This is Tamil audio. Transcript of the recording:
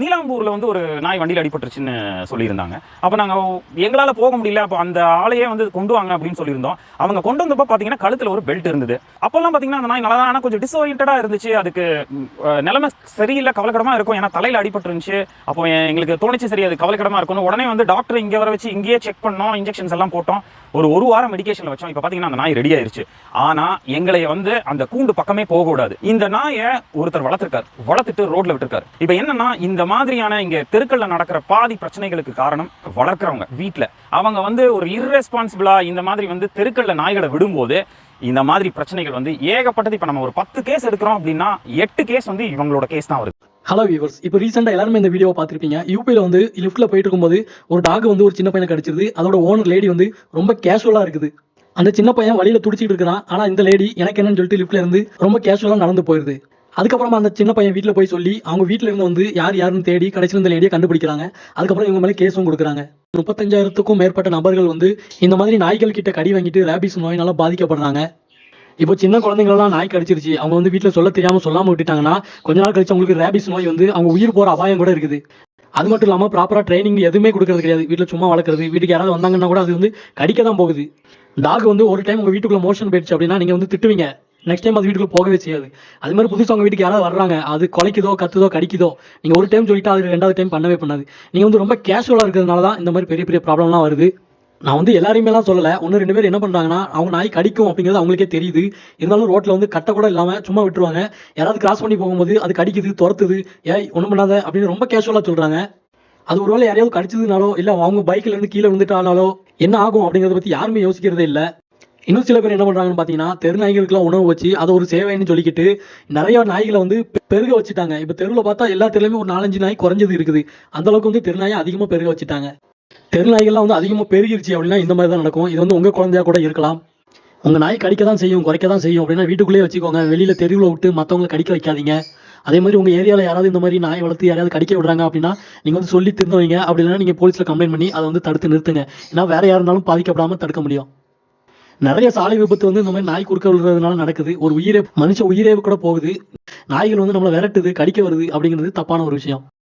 நீலாம்பூரில் வந்து ஒரு நாய் வண்டியில் அடிபட்டுருச்சுன்னு சொல்லியிருந்தாங்க. அப்போ நாங்கள் எங்களால் போக முடியல அப்போ அந்த ஆளையே வந்து கொண்டு வாங்க அப்படின்னு சொல்லியிருந்தோம். அவங்க கொண்டு வந்தப்போ பார்த்தீங்கன்னா கழுத்தில் ஒரு பெல்ட் இருந்தது. அப்போல்லாம் பார்த்தீங்கன்னா அந்த நாய் நல்லா தான் ஆனால் கொஞ்சம் டிஸ்ஓரியன்டாக இருந்துச்சு. அதுக்கு நிலைமை சரியில்லை கவலைக்கடமாக இருக்கும். ஏன்னா தலையில் அடிபட்டுருந்துச்சு. அப்போ எங்களுக்கு தோணுச்சு சரி அது கவலைக்கிடமாக இருக்கும்னு. உடனே வந்து டாக்டர் இங்கே வர வச்சு இங்கேயே செக் பண்ணோம். இன்ஜெக்ஷன்ஸ் எல்லாம் போட்டோம். ஒரு ஒரு வாரம் மெடிகேஷனில் வச்சோம். இப்போ பார்த்தீங்கன்னா அந்த நாய் ரெடி ஆயிருச்சு. ஆனால் எங்களை வந்து அந்த கூண்டு பக்கமே போகக்கூடாது இந்த நாயை ஒருத்தர் வளர்த்துருக்காரு. வளர்த்துட்டு ரோட்ல விட்டுருக்காரு. இப்போ என்னன்னா இந்த மாதிரியான இங்க தெருக்கள்ல நடக்கிற பாதி பிரச்சனைகளுக்கு காரணம் வளர்க்குறவங்க வீட்டில் அவங்க வந்து ஒரு இர்ரெஸ்பான்சிபிளா இந்த மாதிரி வந்து தெருக்கள்ல நாய்களை விடும்போது இந்த மாதிரி பிரச்சனைகள் வந்து ஏகப்பட்டது. இப்போ நம்ம ஒரு பத்து கேஸ் எடுக்கிறோம் அப்படின்னா எட்டு கேஸ் வந்து இவங்களோட கேஸ் தான் வருது. ஹலோ வியூவர்ஸ் இப்போ ரீசெண்டாக எல்லாருமே இந்த வீடியோ பார்த்துருப்பீங்க. யூபியில் வந்து லிஃப்ட்டில் போயிட்டு இருக்கும்போது ஒரு டாக் வந்து ஒரு சின்ன பையனை கடிச்சிருது. அதோட ஓனர் லேடி வந்து ரொம்ப கேஷுவலாக இருக்குது. அந்த சின்ன பையன் வழியில் துடிச்சிட்டு இருக்கிறான். ஆனால் இந்த லேடி எனக்கு என்னன்னு சொல்லிட்டு லிஃப்ட்டில் இருந்து ரொம்ப கேஷுவலாக நடந்து போயிருது. அதுக்கப்புறமா அந்த சின்ன பையன் வீட்டில் போய் சொல்லி அவங்க வீட்டில் இருந்து வந்து யார் யாருன்னு தேடி கடைசியில் இந்த லேடியை கண்டுபிடிக்கிறாங்க. அதுக்கப்புறம் இவங்க மேலே கேஸும் கொடுக்குறாங்க. முப்பத்தஞ்சாயிரத்துக்கும் மேற்பட்ட நபர்கள் வந்து இந்த மாதிரி நாய்கள் கிட்ட கடி வாங்கிட்டு ரேபிஸ் நோயினால பாதிக்கப்படுறாங்க. இப்போ சின்ன குழந்தைங்களெல்லாம் நாய் கடிச்சிருச்சு அவங்க வந்து வீட்டில் சொல்ல தெரியாமல் சொல்லாமல் விட்டுட்டாங்கன்னா கொஞ்ச நாள் கழிச்சு அவங்களுக்கு ரேபிஸ் நோய் வந்து அவங்க உயிர் போகிற அபாயம் கூட இருக்குது. அது மட்டும் இல்லாமல் ப்ராப்பராக ட்ரைனிங் எதுவுமே கொடுக்கறது கிடையாது. வீட்டில் சும்மா வளர்க்குறது வீட்டுக்கு யாராவது வந்தாங்கன்னா கூட அது வந்து கடிக்க தான் போகுது. டாக் வந்து ஒரு டைம் உங்கள் வீட்டுக்குள்ளே மோஷன் போயிடுச்சு அப்படின்னா நீங்கள் வந்து திட்டுவீங்க. நெக்ஸ்ட் டைம் அது வீட்டுக்குள்ள போகவே செய்யாது. அது மாதிரி புதுசாக உங்கள் வீட்டுக்கு யாராவது வர்றாங்க அது குலைக்குதோ கத்துதோ கடிக்குதோ நீங்கள் ஒரு டைம் சொல்லிட்டு அது ரெண்டாவது டைம் பண்ணவே பண்ணாது. நீங்கள் வந்து ரொம்ப கேஷுவலாக இருக்கிறதுனால தான் இந்த மாதிரி பெரிய பெரிய ப்ராப்ளம்லாம் வருது. நான் வந்து எல்லாரையுமேலாம் சொல்லலை. ஒன்று ரெண்டு பேர் என்ன பண்ணுறாங்கன்னா அவங்க நாய் கடிக்கும் அப்படிங்கிறது அவங்களுக்கே தெரியுது. இருந்தாலும் ரோட்டில் வந்து கட்ட கூட இல்லாமல் சும்மா விட்டுருவாங்க. யாராவது கிராஸ் பண்ணி போகும்போது அது கடிக்குது துரத்துது. ஏய் ஒன்றும் பண்ணாத அப்படின்னு ரொம்ப கேஷுவலாக சொல்கிறாங்க அது ஒருவேளை யாரையாவது கடிச்சதுனாலோ இல்லை அவங்க பைக்கில் இருந்து கீழே விழுந்துட்டானாலோ என்ன ஆகும் அப்படிங்கிறத பற்றி யாருமே யோசிக்கிறதே இல்லை. இன்னும் சில பேர் என்ன பண்ணுறாங்கன்னு பார்த்தீங்கன்னா தெரு நாய்களுக்குலாம் உணவு வச்சு அதை ஒரு சேவைன்னு சொல்லிக்கிட்டு நிறைய நாய்களை வந்து பெருக வச்சுட்டாங்க. இப்போ தெருவில் பார்த்தா எல்லா தெருலையுமே ஒரு நாலஞ்சு நாய் குறைஞ்சது இருக்குது. அந்த அளவுக்கு வந்து தெரு நாயை அதிகமாக பெருக வச்சுட்டாங்க. தெரு நாய்கள்லாம் வந்து அதிகமாக பெருகிருச்சு அப்படின்னா இந்த மாதிரி தான் நடக்கும். இது வந்து உங்க குழந்தையா கூட இருக்கலாம். உங்க நாய் கடிக்க தான் செய்யும் குறைக்க தான் செய்யும் அப்படின்னா வீட்டுக்குள்ளேயே வச்சுக்கோங்க. வெளியில தெருவில் விட்டு மற்றவங்களை கடிக்க வைக்காதீங்க. அதே மாதிரி உங்க ஏரியாவில் யாராவது இந்த மாதிரி நாய் வளர்த்து யாராவது கடிக்க விடுறாங்க அப்படின்னா நீங்க வந்து சொல்லி திருந்த வைங்க. அப்படி இல்லைன்னா நீங்க போலீஸில் கம்ப்ளைண்ட் பண்ணி அதை வந்து தடுத்து நிறுத்துங்க. ஏன்னா வேற யார் இருந்தாலும் பாதிக்கப்படாம தடுக்க முடியும். நிறைய சாலை விபத்து வந்து இந்த மாதிரி நாய் குறுக்க விழுறதுனால நடக்குது. ஒரு உயிரே மனுஷ உயிரே கூட போகுது. நாய்கள் வந்து நம்மளை விரட்டுது கடிக்க வருது அப்படிங்கிறது தப்பான ஒரு விஷயம்.